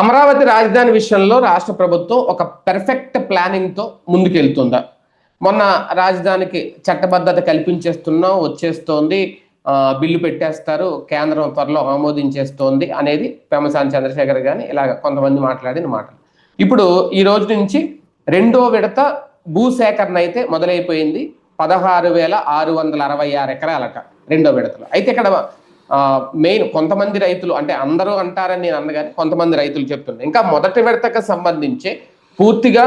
అమరావతి రాజధాని విషయంలో రాష్ట్ర ప్రభుత్వం ఒక పెర్ఫెక్ట్ ప్లానింగ్తో ముందుకెళ్తుందా? మొన్న రాజధానికి చట్టబద్ధత కల్పించేస్తున్నాం వచ్చేస్తోంది బిల్లు పెట్టేస్తారు కేంద్రం త్వరలో ఆమోదించేస్తోంది అనేది పెమసాని చంద్రశేఖర్ గాని ఇలాగ కొంతమంది మాట్లాడిన మాటలు. ఇప్పుడు ఈ రోజు నుంచి రెండో విడత భూసేకరణ అయితే మొదలైపోయింది పదహారు వేల ఆరు వందల అరవై ఆరు ఎకరాలట రెండో విడతలో. అయితే ఇక్కడ మెయిన్ కొంతమంది రైతులు అంటే అందరూ అంటారని నేను అన్నగాని కొంతమంది రైతులు చెప్తున్నారు ఇంకా మొదటి విడతకు సంబంధించి పూర్తిగా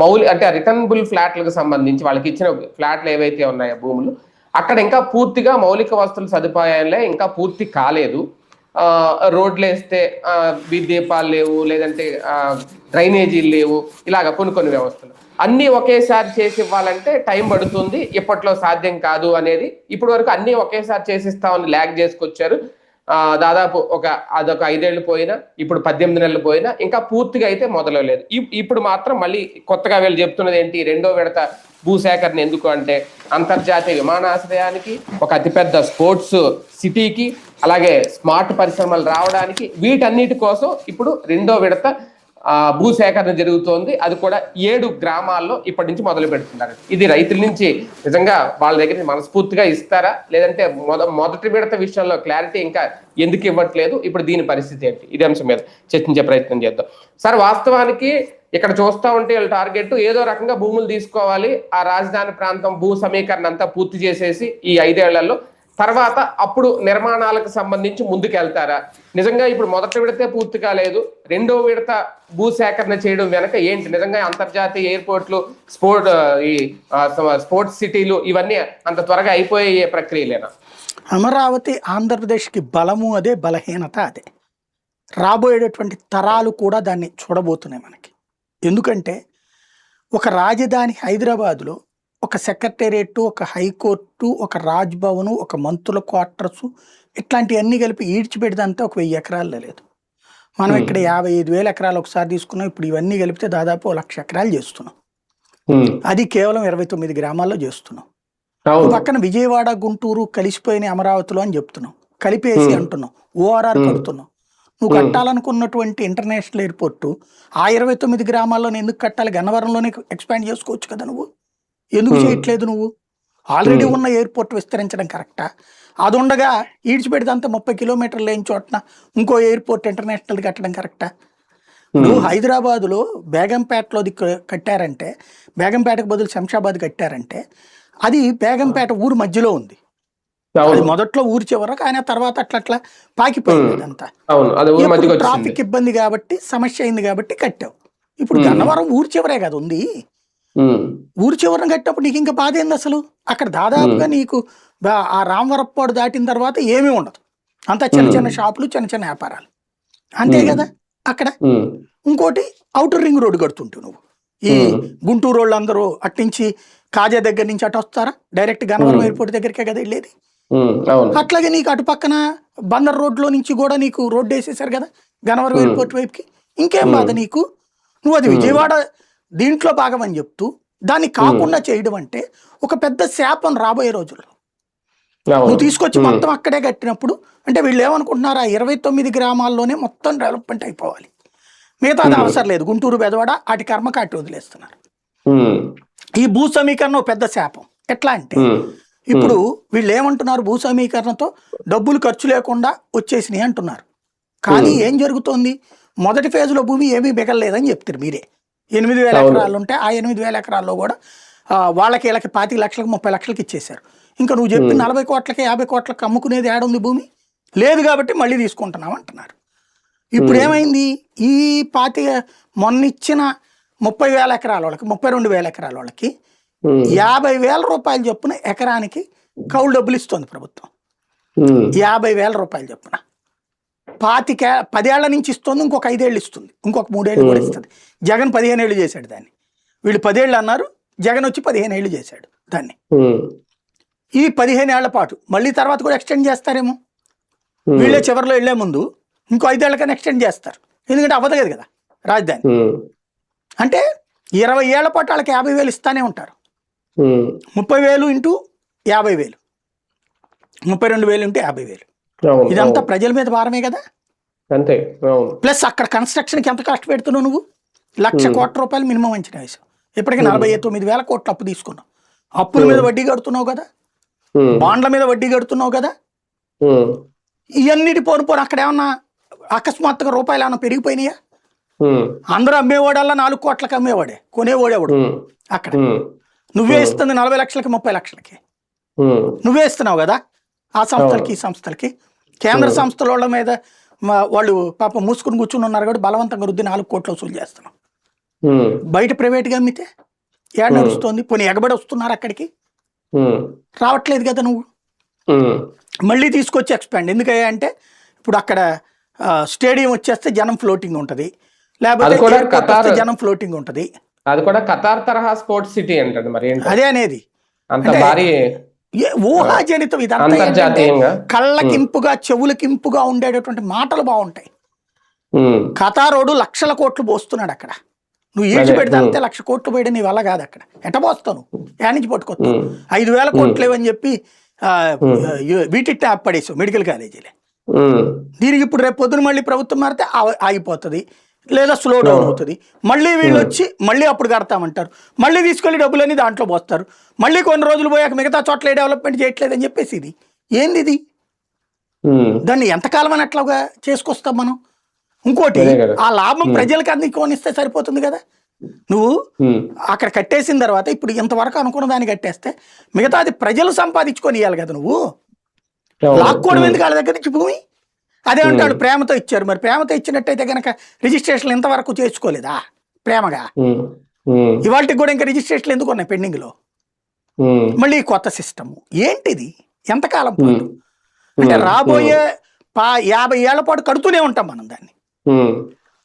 మౌలి అంటే రిటర్నబుల్ ఫ్లాట్లకు సంబంధించి వాళ్ళకి ఇచ్చిన ఫ్లాట్లు ఏవైతే ఉన్నాయో భూములు అక్కడ ఇంకా పూర్తిగా మౌలిక వస్తువుల సదుపాయాలే ఇంకా పూర్తి కాలేదు. రోడ్లు వేస్తే దీపాలు లేవు లేదంటే డ్రైనేజీలు లేవు ఇలాగ కొన్ని కొన్ని వ్యవస్థలు. అన్నీ ఒకేసారి చేసి ఇవ్వాలంటే టైం పడుతుంది ఇప్పట్లో సాధ్యం కాదు అనేది ఇప్పటి వరకు అన్నీ ఒకేసారి చేసిస్తామని ల్యాగ్ చేసుకొచ్చారు. దాదాపు ఒక అదొక ఐదేళ్ళు పోయినా ఇప్పుడు పద్దెనిమిది నెలలు పోయినా ఇంకా పూర్తిగా అయితే మొదలవలేదు. ఇప్పుడు మాత్రం మళ్ళీ కొత్తగా వీళ్ళు చెప్తున్నది ఏంటి? రెండో విడత భూసేకరణ ఎందుకు అంటే అంతర్జాతీయ విమానాశ్రయానికి ఒక అతిపెద్ద స్పోర్ట్స్ సిటీకి అలాగే స్మార్ట్ పరిశ్రమలు రావడానికి వీటన్నిటి కోసం ఇప్పుడు రెండో విడత భూసేకరణ జరుగుతోంది. అది కూడా ఏడు గ్రామాల్లో ఇప్పటి నుంచి మొదలు పెడుతున్నారు. ఇది రైతుల నుంచి నిజంగా వాళ్ళ దగ్గర మనస్ఫూర్తిగా ఇస్తారా? లేదంటే మొద మొదటి విడత విషయంలో క్లారిటీ ఇంకా ఎందుకు ఇవ్వట్లేదు? ఇప్పుడు దీని పరిస్థితి ఏంటి? ఇదే అంశం మీద చర్చించే ప్రయత్నం చేద్దాం. సార్ వాస్తవానికి ఇక్కడ చూస్తా ఉంటే వీళ్ళ టార్గెట్ ఏదో రకంగా భూములు తీసుకోవాలి. ఆ రాజధాని ప్రాంతం భూ సమీకరణ అంతా పూర్తి చేసేసి ఈ ఐదేళ్ళలో తర్వాత అప్పుడు నిర్మాణాలకు సంబంధించి ముందుకు వెళ్తారా నిజంగా ఇప్పుడు మొదటి విడతే పూర్తి కాలేదు. రెండో విడత భూ సేకరణ చేయడం వెనక ఏంటి? నిజంగా అంతర్జాతీయ ఎయిర్పోర్ట్లు స్పోర్ట్ ఈ స్పోర్ట్స్ సిటీలు ఇవన్నీ అంత త్వరగా అయిపోయే ప్రక్రియలేనా? అమరావతి ఆంధ్రప్రదేశ్కి బలము అదే బలహీనత అదే. రాబోయేటటువంటి తరాలు కూడా దాన్ని చూడబోతున్నాయి మనకి. ఎందుకంటే ఒక రాజధాని హైదరాబాదులో ఒక సెక్రటేరియట్ ఒక హైకోర్టు ఒక రాజ్భవను ఒక మంత్రుల క్వార్టర్స్ ఇట్లాంటివన్నీ కలిపి ఈడ్చిపెడితే ఒక వెయ్యి ఎకరాల్లో లేదు. మనం ఇక్కడ యాభై ఐదు వేల ఎకరాలు ఒకసారి తీసుకున్నాం. ఇప్పుడు ఇవన్నీ కలిపితే దాదాపు లక్ష ఎకరాలు చేస్తున్నాం. అది కేవలం ఇరవై తొమ్మిది గ్రామాల్లో చేస్తున్నాం. పక్కన విజయవాడ గుంటూరు కలిసిపోయిన అమరావతిలో అని చెప్తున్నాం. కలిపేసి. అంటున్నాం. ఓఆర్ఆర్. కడుతున్నాం. నువ్వు. కట్టాలనుకున్నటువంటి ఇంటర్నేషనల్ ఎయిర్పోర్ట్ ఆ ఇరవై తొమ్మిది గ్రామాల్లో ఎందుకు కట్టాలి? గన్నవరంలోనే ఎక్స్పాండ్ చేసుకోవచ్చు కదా నువ్వు? ఎందుకు. చేయట్లేదు నువ్వు? ఆల్రెడీ. ఉన్న ఎయిర్పోర్ట్ విస్తరించడం కరెక్టా అది ఉండగా ఈడ్చిపెడితే అంత ముప్పై కిలోమీటర్లు లేని చోటన ఇంకో ఎయిర్పోర్ట్ ఇంటర్నేషనల్ కట్టడం కరెక్టా ఉమ్, హైదరాబాదులో బేగంపేటలో దిక్కు కట్టారంటే బేగంపేటకు బదులు శంషాబాద్ కట్టారంటే అది బేగంపేట ఊరు మధ్యలో ఉంది. అది మొదట్లో ఊరు చివర కానీ ఆ తర్వాత అట్లా అట్లా పాకిపోయింది. అదంతా. వచ్చింది. ట్రాఫిక్ ఇబ్బంది కాబట్టి సమస్య అయింది కాబట్టి కట్టావు. ఇప్పుడు. గన్నవరం ఊరు చివరే కదా ఉంది. ఊరు చివరన కట్టినప్పుడు నీకు ఇంకా బాధ ఏంది అసలు? అక్కడ దాదాపుగా నీకు ఆ రామవరప్పాడు దాటిన తర్వాత ఏమీ ఉండదు. అంతా చిన్న చిన్న షాపులు చిన్న చిన్న వ్యాపారాలు. అంతే. కదా అక్కడ? ఇంకోటి అవుటర్ రింగ్ రోడ్డు కడుతుంటావు నువ్వు. ఈ. గుంటూరు వాళ్ళు అందరూ అట్నుంచి కాజా దగ్గర నుంచి అటు వస్తారా? డైరెక్ట్ గన్నవరం. ఎయిర్పోర్ట్ దగ్గరికే కదా వెళ్ళేది? అట్లాగే నీకు అటు పక్కన బందర్ రోడ్లో నుంచి కూడా నీకు రోడ్డు వేసేసారు కదా గన్నవరం. ఎయిర్పోర్ట్ వైపుకి? ఇంకేం. బాధ నీకు. నువ్వు అది. విజయవాడ దీంట్లో భాగం అని చెప్తూ దాన్ని కాకుండా చేయడం అంటే ఒక పెద్ద శాపం రాబోయే రోజుల్లో. నువ్వు తీసుకొచ్చి మొత్తం అక్కడే కట్టినప్పుడు అంటే వీళ్ళు ఏమనుకుంటున్నారు? ఆ ఇరవై తొమ్మిది గ్రామాల్లోనే మొత్తం డెవలప్మెంట్ అయిపోవాలి. మిగతా అది Hmm. అవసరం లేదు. గుంటూరు బెదవాడ అటు కర్మ కాటి వదిలేస్తున్నారు. ఈ భూ సమీకరణ ఒక పెద్ద శాపం. ఎట్లా అంటే ఇప్పుడు వీళ్ళు ఏమంటున్నారు భూ సమీకరణతో? డబ్బులు ఖర్చు లేకుండా వచ్చేసినాయి అంటున్నారు. కానీ. ఏం జరుగుతోంది? మొదటి ఫేజ్లో భూమి ఏమీ మిగలలేదని చెప్తారు మీరే. ఎనిమిది వేల. ఎకరాలు ఉంటే ఆ ఎనిమిది వేల ఎకరాల్లో కూడా వాళ్ళకి వీళ్ళకి పాతిక లక్షలకు ముప్పై లక్షలకి ఇచ్చేశారు. ఇంకా నువ్వు చెప్పి. నలభై కోట్లకి యాభై కోట్లకి అమ్ముకునేది ఏడుంది భూమి? లేదు కాబట్టి మళ్ళీ తీసుకుంటున్నాం అంటున్నారు. ఇప్పుడు. ఏమైంది? ఈ పాతి మొన్న ఇచ్చిన ముప్పై వేల ఎకరాల వాళ్ళకి ముప్పై రెండు వేల ఎకరాల వాళ్ళకి యాభై వేల రూపాయలు చొప్పున ఎకరానికి కౌలు డబ్బులు ఇస్తుంది ప్రభుత్వం. యాభై వేల రూపాయలు చొప్పున. పాతిక పదేళ్ళ నుంచి ఇస్తుంది ఇంకొక ఐదేళ్ళు ఇస్తుంది. ఇంకొక మూడేళ్ళు కూడా. ఇస్తుంది. జగన్ పదిహేను ఏళ్ళు చేశాడు దాన్ని. వీళ్ళు పదేళ్ళు అన్నారు జగన్ వచ్చి పదిహేను ఏళ్ళు చేశాడు దాన్ని. ఈ పదిహేను ఏళ్ళ పాటు మళ్ళీ తర్వాత కూడా ఎక్స్టెండ్ చేస్తారేమో? వీళ్ళే చివరిలో వెళ్ళే ముందు ఇంకో ఐదేళ్ళకన్నా ఎక్స్టెండ్ చేస్తారు. ఎందుకంటే అవ్వదు కదా కదా రాజధాని అంటే ఇరవై ఏళ్ళ పాటు వాళ్ళకి యాభై వేలు ఇస్తానే ఉంటారు. ముప్పై వేలు ఇంటూ యాభై వేలు. ముప్పై రెండు వేలు ఇంటూ యాభై వేలు. ఇదంతా. ప్రజల మీద భారమే కదా? అంతే ప్లస్ అక్కడ కన్స్ట్రక్షన్కి ఎంత కాస్ట్ పెడుతున్నావు నువ్వు? లక్ష కోట్ల రూపాయలు మినిమం అంచనా వేసావు. ఇప్పటికి నలభై తొమ్మిది వేల కోట్లు అప్పు తీసుకున్నావు. అప్పుల మీద వడ్డీ కడుతున్నావు కదా? బాండ్ల మీద వడ్డీ కడుతున్నావు కదా? ఇవన్నిటి పోను పోను అక్కడ ఏమన్నా అకస్మాత్తుగా రూపాయలు ఏమన్నా పెరిగిపోయినాయా? అందరూ అమ్మేవాడల్లా నాలుగు కోట్లకి అమ్మేవాడే కొనేవాడేవాడు అక్కడ. నువ్వే ఇస్తుంది నలభై లక్షలకి ముప్పై లక్షలకి. నువ్వే ఇస్తున్నావు కదా? ఆ సంస్థలకి ఈ సంస్థలకి. కేంద్ర సంస్థల మీద వాళ్ళు పాపం మూసుకుని కూర్చుని ఉన్నారు కాబట్టి బలవంతంగా రుద్ది నాలుగు కోట్లు వసూలు చేస్తున్నాం. బయట ప్రైవేట్గా అమ్మితే ఏడ నడుస్తుంది? పోనీ ఎగబడి వస్తున్నారు అక్కడికి? రావట్లేదు కదా నువ్వు. మళ్ళీ తీసుకొచ్చి ఎక్స్పాండ్ ఎందుకయ్యా అంటే ఇప్పుడు అక్కడ స్టేడియం వచ్చేస్తే జనం ఫ్లోటింగ్ ఉంటుంది. లేకపోతే జనం ఫ్లోటింగ్ ఉంటుంది. అది కూడా ఖతార్ తరహా స్పోర్ట్స్ సిటీ అంటది మరి అదే అనేది. అంత భారీ ఊహాజనితం ఇదంతా కళ్ళకింపుగా చెవులకింపుగా ఉండేటటువంటి మాటలు బాగుంటాయి. ఖతారోడు లక్షల కోట్లు పోస్తున్నాడు అక్కడ. నువ్వు ఈడ్చి అదే, పెడితే. అంతే లక్ష కోట్లు పోయడం నీ వల్ల కాదు అక్కడ. ఎట పోస్తావు యాడ్ నుంచి పట్టుకొస్తావు. ఐదు వేల కోట్లు లేవని చెప్పి ఆ, వీటి ట్యాప్ పడేసావు మెడికల్ కాలేజీలే. దీనికి ఇప్పుడు రేపు పొద్దున మళ్ళీ ప్రభుత్వం మారితే ఆగిపోతుంది. లేదా స్లో డౌన్ అవుతుంది. మళ్ళీ వీళ్ళు వచ్చి మళ్ళీ అప్పుడు కడతామంటారు. మళ్ళీ తీసుకెళ్ళి డబ్బులన్నీ దాంట్లో పోస్తారు. మళ్ళీ కొన్ని రోజులు పోయాక మిగతా చోట్ల డెవలప్మెంట్ చేయట్లేదని చెప్పేసి ఇది. ఏంది ఇది? దాన్ని ఎంతకాలం అని అట్లాగా చేసుకొస్తాం మనం? ఇంకోటి అదే. ఆ లాభం ప్రజలకు అందికోనిస్తే సరిపోతుంది కదా? నువ్వు అక్కడ కట్టేసిన తర్వాత ఇప్పుడు ఇంతవరకు అనుకున్న దాన్ని కట్టేస్తే మిగతాది ప్రజలు సంపాదించుకొని ఇవ్వాలి కదా నువ్వు. లాక్కోవడం ఎందుకు వాళ్ళ దగ్గర నుంచి భూమి? అదే అంటాడు ప్రేమతో ఇచ్చారు. మరి ప్రేమతో ఇచ్చినట్టయితే కనుక రిజిస్ట్రేషన్లు ఇంతవరకు చేసుకోలేదా? ప్రేమగా? ఇవాళకి కూడా ఇంకా రిజిస్ట్రేషన్లు ఎందుకు ఉన్నాయి పెండింగ్లో? ఉమ్, మళ్ళీ కొత్త సిస్టమ్. ఏంటిది? ఎంతకాలం పాటు? అంటే రాబోయే పా యాభై ఏళ్ళ పాటు కడుతూనే ఉంటాం మనం దాన్ని.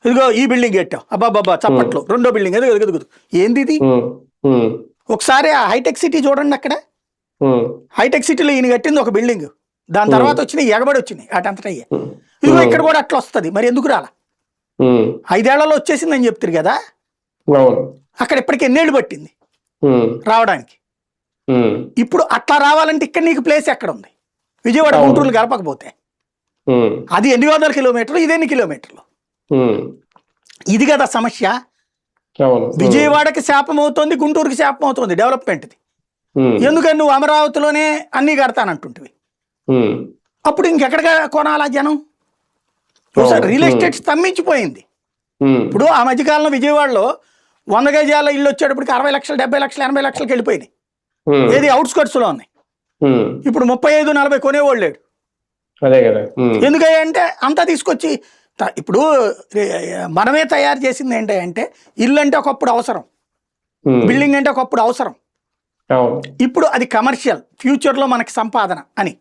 ఇదిగో ఈ బిల్డింగ్ కట్టాం అబ్బాబ్బా చప్పట్లో. రెండో బిల్డింగ్. ఎదుగు ఎదుగు ఏంది ఇది? ఒకసారి ఆ హైటెక్ సిటీ చూడండి అక్కడ. హైటెక్ సిటీలో ఈయన కట్టింది ఒక బిల్డింగ్. దాని తర్వాత వచ్చినాయి ఎగబడి వచ్చినాయి అటంతట అయ్యే ఉమ్, ఇదిగో ఇక్కడ కూడా అట్లా వస్తుంది. మరి ఎందుకు రాలా? ఐదేళ్ళలో వచ్చేసిందని చెప్తారు కదా? అక్కడ ఇప్పటికి ఎన్నేళ్ళు పట్టింది? రావడానికి. ఇప్పుడు అట్లా రావాలంటే ఇక్కడ నీకు ప్లేస్ ఎక్కడ ఉంది? విజయవాడ అవును. గుంటూరు కలపకపోతే. ఉమ్, అది ఎన్ని వందల కిలోమీటర్లు? ఇది ఎన్ని కిలోమీటర్లు ఇది కదా సమస్య. విజయవాడకి శాపం అవుతుంది గుంటూరుకి శాపం అవుతుంది డెవలప్మెంట్ది. ఎందుకని నువ్వు అమరావతిలోనే అన్నీ కడతానంటుంటివి? అప్పుడు ఇంకెక్కడ కొనాలా జనం? ఒకసారి. రియల్ ఎస్టేట్ స్తంభించిపోయింది. ఇప్పుడు ఆ మధ్యకాలంలో విజయవాడలో వంద గజాల ఇల్లు వచ్చేటప్పటికి అరవై లక్షలు డెబ్బై లక్షలు ఎనభై లక్షలకి వెళ్ళిపోయింది ఏది అవుట్స్కట్స్లో ఉన్నాయి. ఉమ్, ఇప్పుడు ముప్పై ఐదు నలభై కొనేవాళ్ళు లేడు. అంటే అంతా తీసుకొచ్చి ఇప్పుడు మనమే తయారు చేసింది ఏంటంటే ఇల్లు అంటే ఒకప్పుడు అవసరం. బిల్డింగ్ అంటే ఒకప్పుడు అవసరం. ఇప్పుడు అది కమర్షియల్ ఫ్యూచర్లో మనకి సంపాదన అని.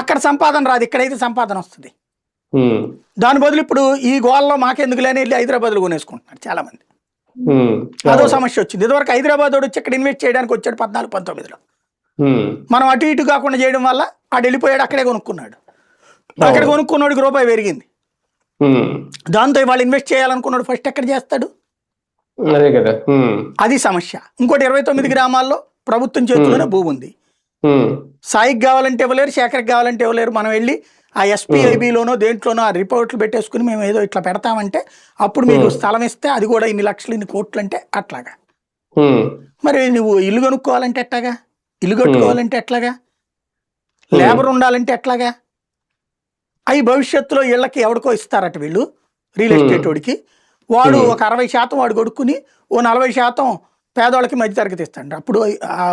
అక్కడ సంపాదన రాదు ఇక్కడైతే సంపాదన వస్తుంది. దాని బదులు ఇప్పుడు ఈ గోల్లో మాకెందుకులేని వెళ్ళి హైదరాబాద్లో కొనేసుకుంటున్నారు చాలా మంది అదో. సమస్య వచ్చింది. ఇదివరకు హైదరాబాద్ వాడు వచ్చి ఇక్కడ ఇన్వెస్ట్ చేయడానికి వచ్చాడు పద్నాలుగు పంతొమ్మిదిలో. మనం అటు ఇటు కాకుండా చేయడం వల్ల ఆడు వెళ్ళిపోయాడు అక్కడే కొనుక్కున్నాడు. అక్కడ కొనుక్కున్నోడికి రూపాయి పెరిగింది. దాంతో ఇవాళ ఇన్వెస్ట్ చేయాలనుకున్నాడు ఫస్ట్ ఎక్కడ చేస్తాడు? అదే కదా. ఉమ్, అది సమస్య. ఇంకోటి ఇరవై తొమ్మిది గ్రామాల్లో ప్రభుత్వం చేతిలోనే భూమి ఉంది సాయికి కావాలంటే ఇవ్వలేరు శేఖర్కి కావాలంటే ఇవ్వలేరు. మనం వెళ్ళి ఆ ఎస్పీఐబిలోనో దేంట్లోనో ఆ రిపోర్ట్లు పెట్టేసుకుని మేము ఏదో ఇట్లా పెడతామంటే అప్పుడు మీకు స్థలం ఇస్తే అది కూడా ఇన్ని లక్షలు ఇన్ని కోట్లు అంటే అట్లాగా. మరి నువ్వు ఇల్లు కొనుక్కోవాలంటే ఎట్లాగా? ఇల్లు కట్టుకోవాలంటే ఎట్లాగా? లేబర్ ఉండాలంటే ఎట్లాగా? అవి భవిష్యత్తులో ఇళ్ళకి ఎవరికో ఇస్తారట వీళ్ళు రియల్ ఎస్టేట్ వాడికి. వాడు ఒక అరవై శాతం వాడు కొడుకుని ఓ నలభై శాతం పేదవాళ్ళకి మధ్యతరగతి ఇస్తాడు. అప్పుడు ఆ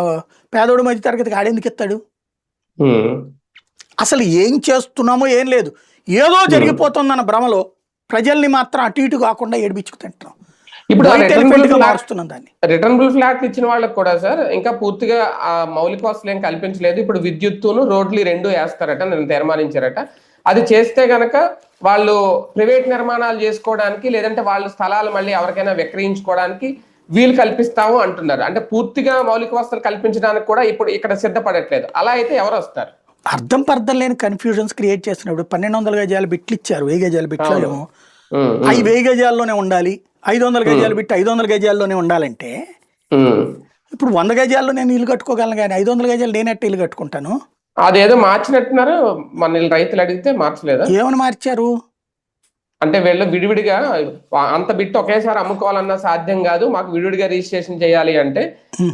పేదోడు మధ్యతరగతికి ఆడెందుకు ఇస్తాడు? ఉమ్, అసలు ఏం చేస్తున్నామో ఏం లేదు. ఏదో జరిగిపోతుందన్న భ్రమలో ప్రజల్ని మాత్రం అటు ఇటు కాకుండా ఏడిపించుకు తింటున్నాం. ఇప్పుడు మారుస్తున్నాం దాన్ని. రిటర్నబుల్ ఫ్లాట్ ఇచ్చిన వాళ్ళకి కూడా సార్ ఇంకా పూర్తిగా ఆ మౌలిక వసతులు ఏం కల్పించలేదు. ఇప్పుడు విద్యుత్తును రోడ్లు రెండు వేస్తారట నేను తీర్మానించారట. అది చేస్తే గనక వాళ్ళు ప్రైవేట్ నిర్మాణాలు చేసుకోవడానికి లేదంటే వాళ్ళ స్థలాలు మళ్ళీ ఎవరికైనా విక్రయించుకోవడానికి వీలు కల్పిస్తాము అంటున్నారు. అంటే పూర్తిగా మౌలిక వసతులు కల్పించడానికి కూడా ఇప్పుడు ఇక్కడ సిద్ధపడట్లేదు. అలా అయితే ఎవరు వస్తారు? అర్థం పర్థం లేని కన్ఫ్యూజన్స్ క్రియేట్ చేస్తున్నప్పుడు పన్నెండు వందల గజాలు బిట్లు ఇచ్చారు. వెయ్యి గజాలు బిట్లు అవి వెయ్యి గజాల్లోనే ఉండాలి. ఐదు వందల గజాలు బిట్టి ఐదు వందల గజాల్లోనే ఉండాలంటే. ఇప్పుడు వంద గజాల్లో నేను ఇల్లు కట్టుకోగలను కానీ ఐదు వందల గజాలు నేనట్టు ఇల్లు కట్టుకుంటాను? అదేదో మార్చినట్టున్నారు. మన రైతులు అడిగితే మార్చలేదా? ఏమని మార్చారు? అంటే వీళ్ళు విడివిడిగా అంత బిట్ ఒకేసారి అమ్ముకోవాలన్నా సాధ్యం కాదు మాకు విడివిడిగా రిజిస్ట్రేషన్ చేయాలి అంటే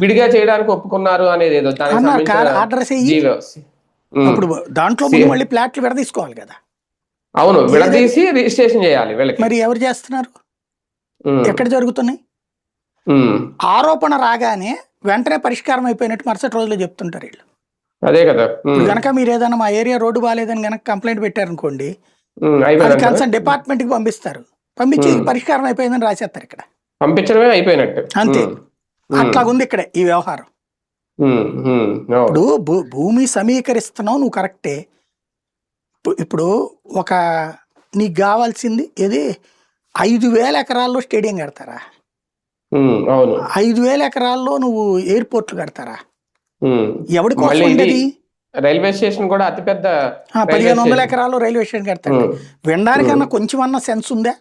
విడిగా చేయడానికి ఒప్పుకున్నారు అనేది ఏదో. అప్పుడు దాంట్లో మళ్ళీ ప్లాట్లు విడదీసుకోవాలి కదా అవును విడదీసి రిజిస్ట్రేషన్ చేయాలి వీళ్ళకి మరి ఎవరు చేస్తున్నారు. ఎక్కడ జరుగుతున్నాయి. ఆరోపణ రాగానే వెంటనే పరిష్కారం అయిపోయినట్టు మరుసటి రోజులో చెప్తుంటారు వీళ్ళు అదే కదా. ఇప్పుడు గనక మీరు ఏదైనా మా ఏరియా రోడ్డు బాగాలేదని గనక కంప్లైంట్ పెట్టారనుకోండి. అది కన్సర్న్ డిపార్ట్మెంట్కి పంపిస్తారు. పంపించి పరిష్కారం అయిపోయిందని రాసేస్తారు ఇక్కడ. పంపించడమే అయిపోయినట్టు. అంతే. అట్లాగుంది ఇక్కడే ఈ వ్యవహారం. ఇప్పుడు భూమి సమీకరిస్తున్నావు నువ్వు కరెక్టే. ఇప్పు- ఇప్పుడు ఒక నీకు కావాల్సింది ఏది? ఐదు వేల ఎకరాల్లో స్టేడియం కడతారా? ఐదు వేల ఎకరాల్లో నువ్వు ఎయిర్పోర్ట్లు కడతారా. ఎవడి కోసం ఉండేది? రైల్వే స్టేషన్ కూడా అతిపెద్ద పదిహేను వందల. ఎకరాల్లో రైల్వే స్టేషన్ కడతాడు ఉమ్. వినడానికన్నా కొంచెం అన్న సెన్స్ ఉందా.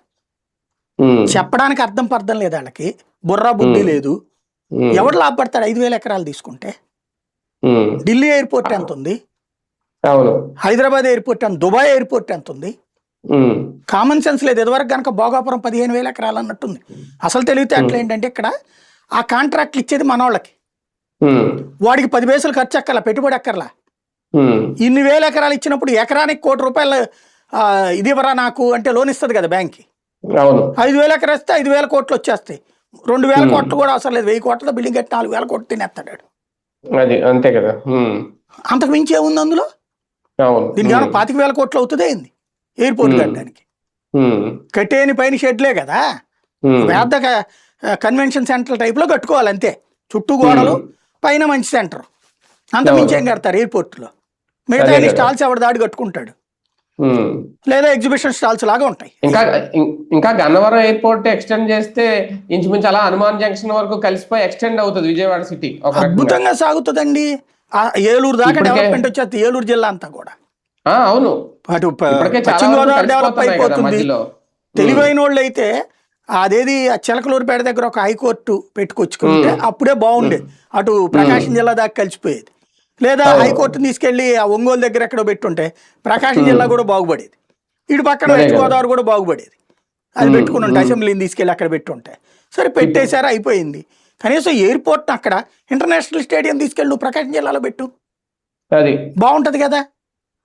చెప్పడానికి అర్థం పర్థం లేదు వాళ్ళకి బుర్రా బుద్ధి. లేదు. ఎవడు లాభపడతాడు ఐదు వేల ఎకరాలు తీసుకుంటే. ఢిల్లీ ఎయిర్పోర్ట్ ఎంత ఉంది హైదరాబాద్ ఎయిర్పోర్ట్ ఎంత దుబాయ్ ఎయిర్పోర్ట్ ఎంత ఉంది. కామన్ సెన్స్ లేదు ఇదివరకు కనుక భోగాపురం పదిహేను వేల ఎకరాలు అన్నట్టుంది అసలు తెలివితే అట్లా ఏంటంటే ఇక్కడ ఆ కాంట్రాక్ట్లు ఇచ్చేది మనోళ్ళకి. వాడికి పది పైసలు ఖర్చు అక్కర్లా పెట్టుబడి అక్కర్లా. ఇన్ని వేల ఎకరాలు ఇచ్చినప్పుడు ఎకరానికి కోటి రూపాయలు ఇది ఇవ్వరా నాకు అంటే లోన్ ఇస్తుంది కదా బ్యాంక్కి అవును ఐదు వేల ఎకరా ఇస్తే ఐదు వేల కోట్లు వచ్చేస్తాయి రెండు వేల. కోట్లు కూడా అవసరం లేదు వెయ్యి కోట్లతో బిల్డింగ్ కట్టి నాలుగు వేల కోట్లు తినేస్తాడు. అది అంతే కదా. అంతకు మించి ఏముంది అందులో దీనికి ఏమైనా. పాతిక వేల కోట్లు అవుతుంది ఏంది ఎయిర్పోర్ట్. కట్టడానికి. కట్టేని పైన షెడ్లే కదా. పెద్ద కన్వెన్షన్ సెంటర్ టైప్లో కట్టుకోవాలి అంతే చుట్టూ గోడలు పైన మంచి సెంటర్ అంత అవును. మించి ఏం కడతారు ఎయిర్పోర్ట్లో మిగతా కదా. స్టాల్స్ ఎవరి దాడి కట్టుకుంటాడు. లేదా ఎగ్జిబిషన్ స్టాల్స్ లాగా ఉంటాయి. ఇంకా ఇంకా గన్నవరం ఎయిర్పోర్ట్ ఎక్స్టెండ్ చేస్తే ఇంచుమించు అలా హనుమాన్ జంక్షన్ వరకు కలిసిపోయి ఎక్స్టెండ్ అవుతుంది విజయవాడ సిటీ. అద్భుతంగా సాగుతుందండి. ఏలూరు దాకా డెవలప్మెంట్ వచ్చేస్తుంది ఏలూరు జిల్లా అంతా కూడా. అవును. అటు పశ్చిమ గోదావరి డెవలప్ అయిపోతుంది. తెలివైన వాళ్ళు అయితే అదేది ఆ చిలకలూరుపేట దగ్గర ఒక హైకోర్టు పెట్టుకొచ్చుకుంటే అప్పుడే బాగుండేది. అటు ప్రకాశం జిల్లా దాకా కలిసిపోయేది. లేదా అవును. హైకోర్టుని తీసుకెళ్ళి ఆ ఒంగోలు దగ్గర ఎక్కడో పెట్టుంటే ప్రకాశం జిల్లా కూడా బాగుపడేది. ఇటు పక్కన వెస్ట్. గోదావరి కూడా బాగుపడేది. అది పెట్టుకుని ఉంటే. అసెంబ్లీని తీసుకెళ్ళి అక్కడ పెట్టుంటే. సరే పెట్టేశారు అయిపోయింది. కనీసం ఎయిర్పోర్ట్ అక్కడ ఇంటర్నేషనల్ స్టేడియం తీసుకెళ్ళి ప్రకాశం జిల్లాలో పెట్టు. అది. బాగుంటది కదా.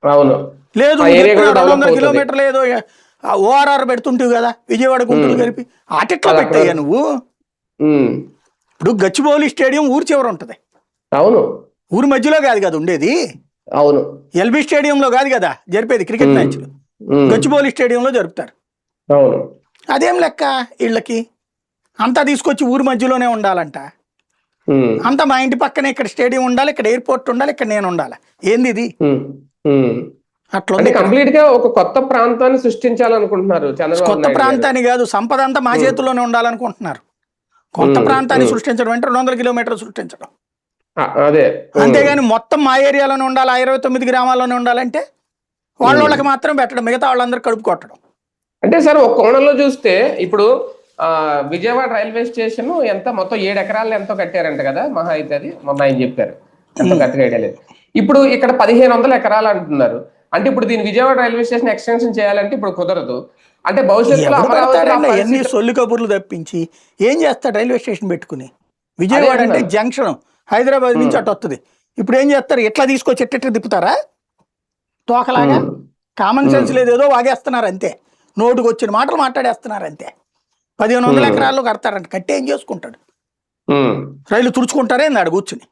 అవును. లేదు రెండు వందల. కిలోమీటర్లు ఏదో ఓఆర్ఆర్ పెడుతుంటావు కదా విజయవాడ గుంటూరు. కలిపి. ఆటిట్లో పెట్టాయ్యా అక్కడ- నువ్వు. ఇప్పుడు గచ్చిబౌలి స్టేడియం ఊరు చివర ఉంటది. అవును. ఊరు మధ్యలో కాదు కదా ఉండేది అవును ఎల్బీ స్టేడియంలో కాదు కదా జరిపేది క్రికెట్. మ్యాచ్లు ఉమ్. గచ్చిబౌలి స్టేడియంలో జరుపుతారు అవును అదేం లెక్క వీళ్ళకి అంతా తీసుకొచ్చి ఊరి మధ్యలోనే ఉండాలంట. అంతా మా ఇంటి పక్కనే ఇక్కడ స్టేడియం ఉండాలి ఇక్కడ ఎయిర్పోర్ట్ ఉండాలి ఇక్కడ నేను ఉండాలి ఏంది ఇది. అట్లా. కంప్లీట్గా ఒక కొత్త ప్రాంతాన్ని సృష్టించాలనుకుంటున్నారు కొత్త. ప్రాంతాన్ని కాదు సంపద అంతా మా చేతుల్లోనే ఉండాలనుకుంటున్నారు కొత్త ప్రాంతాన్ని. సృష్టించడం అంటే రెండు వందల కిలోమీటర్లు సృష్టించడం అదే. అంతేగాని మొత్తం మా ఏరియాలోనే ఉండాలి ఆ ఇరవై తొమ్మిది గ్రామాల్లోనే ఉండాలంటే వాళ్ళ వాళ్ళకి మాత్రం పెట్టడం మిగతా వాళ్ళందరూ కడుపు కొట్టడం. అంటే సార్ ఒక కోణంలో చూస్తే ఇప్పుడు ఆ, విజయవాడ రైల్వే స్టేషన్ ఎంత మొత్తం ఏడు ఎకరాలు ఎంతో కట్టారంట కదా మహా అయితే అది మొన్న ఆయన చెప్పారు. ఎంతో కరెక్ట్గా ఐడియా లేదు. ఇప్పుడు ఇక్కడ పదిహేను వందల ఎకరాలు అంటున్నారు. అంటే ఇప్పుడు దీని విజయవాడ రైల్వే స్టేషన్ ఎక్స్టెన్షన్ చేయాలంటే ఇప్పుడు కుదరదు. అంటే భవిష్యత్తులో ఎన్ని సొల్లు కబుర్లు తప్పించి ఏం చేస్తాడు రైల్వే స్టేషన్ పెట్టుకుని? విజయవాడ అంటే. జంక్షన్. హైదరాబాద్ నుంచి అటు వస్తుంది ఇప్పుడు ఏం చేస్తారు ఎట్లా తీసుకొచ్చి ఎట్టెట్ట తిప్పుతారా తోకలాగా. కామన్ సెన్స్ లేదు ఏదో వాగేస్తున్నారు అంతే నోటుకు వచ్చిన మాటలు మాట్లాడేస్తున్నారు అంతే పదిహేను వందల. ఎకరాల్లో కడతారంట కట్టి ఏం చేసుకుంటాడు. రైలు తుడుచుకుంటారే నాడు కూర్చుని.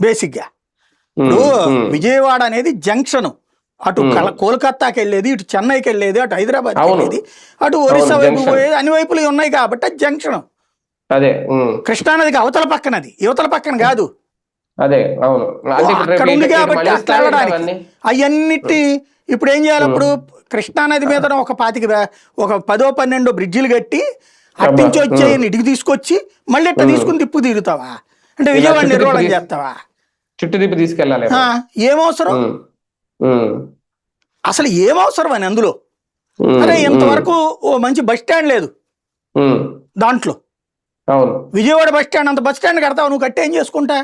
బేసిక్గా. ఇప్పుడు. విజయవాడ అనేది జంక్షన్ అటు. కల- కోల్కతాకి వెళ్ళేది ఇటు చెన్నైకి వెళ్ళేది అటు హైదరాబాద్. వెళ్ళేది అటు ఒరిస్సా వైపు. పోయేది అన్ని వైపులు ఉన్నాయి కాబట్టి జంక్షన్ అదే. కృష్ణానదికి అవతల పక్కనది. యువతల పక్కన కాదు. అదే అవును. ఇప్పుడు అక్కడ ఉంది కాబట్టి అట్లా వెళ్ళడానికి. అవన్నిటి ఇప్పుడు ఏం చేయాలి అప్పుడు? కృష్ణానది మీద ఒక పాతిక ఒక పదో పన్నెండో బ్రిడ్జిలు కట్టి అట్టించి అబ్బా, వచ్చే ఉమ్. ఇటుకు తీసుకొచ్చి మళ్ళీ ఇట్లా తీసుకుని తిప్పు తీరుతావా? అంటే విజయవాడ నిర్వహణ చేస్తావా? చుట్టూ తిప్పి తీసుకెళ్ళాలి ఆ, ఏమవసరం. అసలు ఏమవసరం అని అందులో. అరే ఇంతవరకు ఓ మంచి బస్ స్టాండ్ లేదు. దాంట్లో. విజయవాడ బస్ స్టాండ్ అంత బస్ స్టాండ్ కడతావు నువ్వు కట్టి ఏం చేసుకుంటా.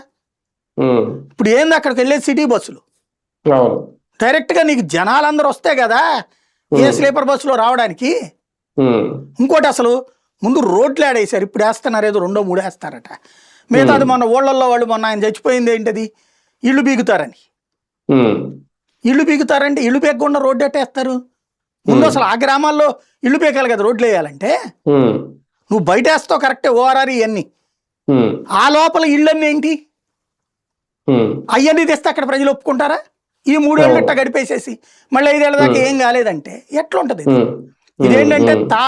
ఇప్పుడు ఏంది అక్కడికి వెళ్ళేది సిటీ బస్సులు? అవును. డైరెక్ట్గా నీకు జనాలందరూ వస్తే కదా ఏ స్లీపర్ బస్సులో రావడానికి? ఇంకోటి అసలు ముందు రోడ్లు ఆడేశారు ఇప్పుడు వేస్తున్నారు ఏదో రెండో మూడు వేస్తారట. మిగతాది మొన్న ఊళ్ళల్లో వాళ్ళు మొన్న ఆయన చచ్చిపోయింది ఏంటది? ఇల్లు బీగుతారని. ఇల్లు బీగుతారంటే ఇల్లు పీకకుండా రోడ్డు ఎట్టేస్తారు? ముందు అసలు ఆ గ్రామాల్లో ఇల్లు పీకాలి కదా రోడ్లు వేయాలంటే? నువ్వు బయట వేస్తావు కరెక్టే ఓఆర్ఆర్ ఇవన్నీ. ఆ లోపల ఇళ్ళన్నీ ఏంటి? అవన్నీ తెస్తే అక్కడ ప్రజలు ఒప్పుకుంటారా? ఈ మూడేళ్ళు ఇట్ట గడిపేసేసి మళ్ళీ ఐదేళ్ళ దాకా ఏం కాలేదంటే ఎట్లుంటది ఇది? ఉమ్, ఇదేంటంటే తా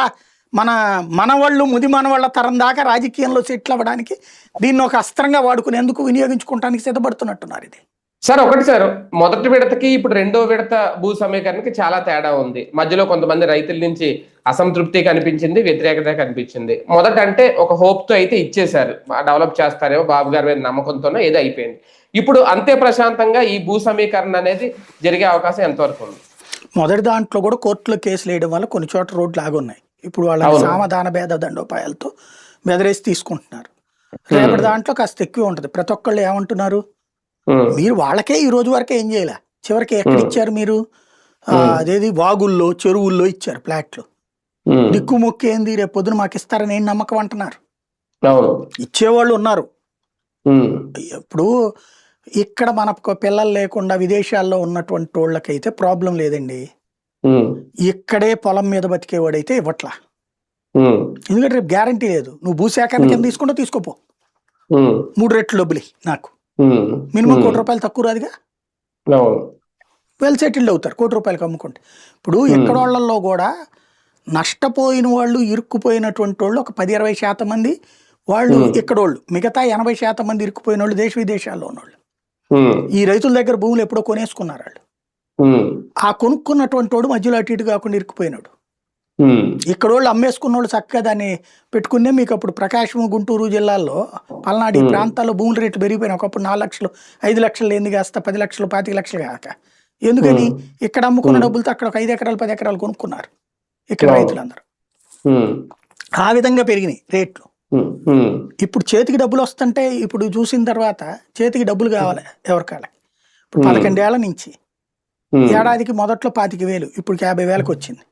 మన మనవాళ్ళు ముది మనవాళ్ళ తరం దాకా రాజకీయంలో సెటిల్ అవ్వడానికి దీన్ని ఒక అస్త్రంగా వాడుకునేందుకు వినియోగించుకోవడానికి సిద్ధపడుతున్నట్టున్నారు ఇది. సార్ ఒకటి సార్ మొదటి విడతకి ఇప్పుడు రెండో విడత భూ సమీకరణకి చాలా తేడా ఉంది. మధ్యలో కొంతమంది రైతుల నుంచి అసంతృప్తి కనిపించింది వ్యతిరేకత కనిపించింది. మొదట అంటే ఒక హోప్తో అయితే ఇచ్చేశారు. డెవలప్ చేస్తారేమో బాబు గారి మీద నమ్మకంతోనే ఏదో అయిపోయింది. ఇప్పుడు అంతే ప్రశాంతంగా ఈ భూ సమీకరణ అనేది జరిగే అవకాశం ఎంతవరకు ఉంది? మొదటి దాంట్లో కూడా కోర్టులో కేసులు వేయడం వల్ల కొన్ని చోట్ల రోడ్లు ఆగున్నాయి. ఇప్పుడు వాళ్ళ. సామధాన భేద దండోపాయాలతో బెదిరేసి తీసుకుంటున్నారు. రేపటి దాంట్లో కాస్త ఎక్కువ ఉంటది. ప్రతి ఒక్కళ్ళు ఏమంటున్నారు? మీరు వాళ్ళకే ఈ రోజు వరకే ఏం చేయలే? చివరికి ఎక్కడ. ఇచ్చారు మీరు? అదేది వాగుల్లో చెరువుల్లో ఇచ్చారు ప్లాట్లు దిక్కు మొక్కు ఏంది? రేపు పొద్దున మాకు ఇస్తారని ఏం నమ్మకం అంటున్నారు? ఇచ్చేవాళ్ళు ఉన్నారు. ఇప్పుడు ఇక్కడ మనకు పిల్లలు లేకుండా విదేశాల్లో ఉన్నటువంటి వాళ్ళకైతే ప్రాబ్లం లేదండి. ఇక్కడే పొలం మీద బతికేవాడైతే ఇవ్వట్లా. ఎందుకంటే రేపు గ్యారంటీ లేదు. నువ్వు భూసేకరణ కింద తీసుకుంటూ తీసుకోపో. మూడు రెట్లు డబ్బులు నాకు. మినిమం కోటి రూపాయలు తక్కువ రాదుగా? వెల్ సెటిల్డ్ అవుతారు కోటి రూపాయలకు అమ్ముకుంటే. ఇప్పుడు ఇక్కడ వాళ్ళల్లో కూడా నష్టపోయిన వాళ్ళు ఇరుక్కుపోయినటువంటి వాళ్ళు ఒక పది ఇరవై శాతం మంది వాళ్ళు ఇక్కడ వాళ్ళు మిగతా ఎనభై శాతం మంది ఇరుక్కుపోయిన వాళ్ళు దేశ విదేశాల్లో ఉన్నవాళ్ళు ఈ రైతుల దగ్గర భూములు ఎప్పుడో కొనేసుకున్నారు వాళ్ళు. ఆ కొనుక్కున్నటువంటి వాడు మధ్యలో అటు ఇటు కాకుండా ఇరుక్కుపోయినాడు. ఇక్కడ వాళ్ళు అమ్మేసుకున్న వాళ్ళు చక్కగా దాన్ని పెట్టుకునే మీకు అప్పుడు ప్రకాశం గుంటూరు జిల్లాల్లో పల్నాడు ఈ ప్రాంతాల్లో భూముల రేట్లు పెరిగిపోయినాయి. ఒకప్పుడు నాలుగు లక్షలు ఐదు లక్షలు ఏంది కాస్త పది లక్షలు పాతిక లక్షలు కాక. ఎందుకని? ఇక్కడ అమ్ముకున్న డబ్బులతో అక్కడ ఒక ఐదు ఎకరాలు పది ఎకరాలు కొనుక్కున్నారు. ఇక్కడ. రైతులందరూ. ఆ విధంగా పెరిగినాయి రేట్లు. ఇప్పుడు చేతికి డబ్బులు వస్తుంటే ఇప్పుడు చూసిన తర్వాత చేతికి డబ్బులు కావాలి ఎవరికాళ్ళకి. ఇప్పుడు పదకొండేళ్ళ నుంచి ఏడాదికి మొదట్లో పాతిక వేలు ఇప్పుడు యాభై వేలకు వచ్చింది.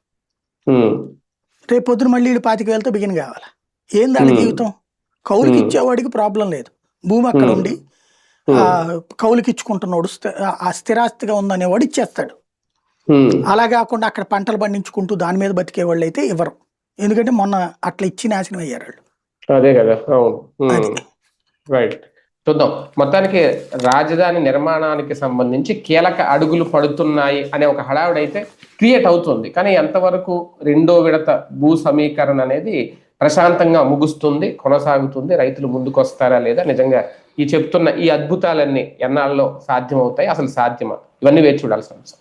రేపు పొద్దున మళ్ళీ పాతిక వేలతో బిగిన్ కావాలి? ఏం దాని. జీవితం? కౌలుకి ఇచ్చేవాడికి ప్రాబ్లం లేదు. భూమి అక్కడ ఉండి ఆ, కౌలుకి ఇచ్చుకుంటున్నాడు ఆ స్థిరాస్తిగా ఉందనేవాడు ఇచ్చేస్తాడు. అలా కాకుండా అక్కడ పంటలు పండించుకుంటూ దాని మీద బతికే వాళ్ళు అయితే ఇవ్వరు ఎందుకంటే మొన్న అట్లా ఇచ్చి నాశనం అయ్యారు వాళ్ళు. అదే కదా అవును. రైట్ చూద్దాం. మొత్తానికి రాజధాని నిర్మాణానికి సంబంధించి కీలక అడుగులు పడుతున్నాయి అనే ఒక హడావుడైతే క్రియేట్ అవుతుంది. కానీ ఎంతవరకు రెండో విడత భూ సమీకరణ అనేది ప్రశాంతంగా ముగుస్తుంది కొనసాగుతుంది రైతులు ముందుకొస్తారా లేదా నిజంగా ఈ చెప్తున్న ఈ అద్భుతాలన్నీ ఎన్నాళ్ళలో సాధ్యమవుతాయి? అసలు సాధ్యమా? ఇవన్నీ వేచి చూడాల్సిన అంశం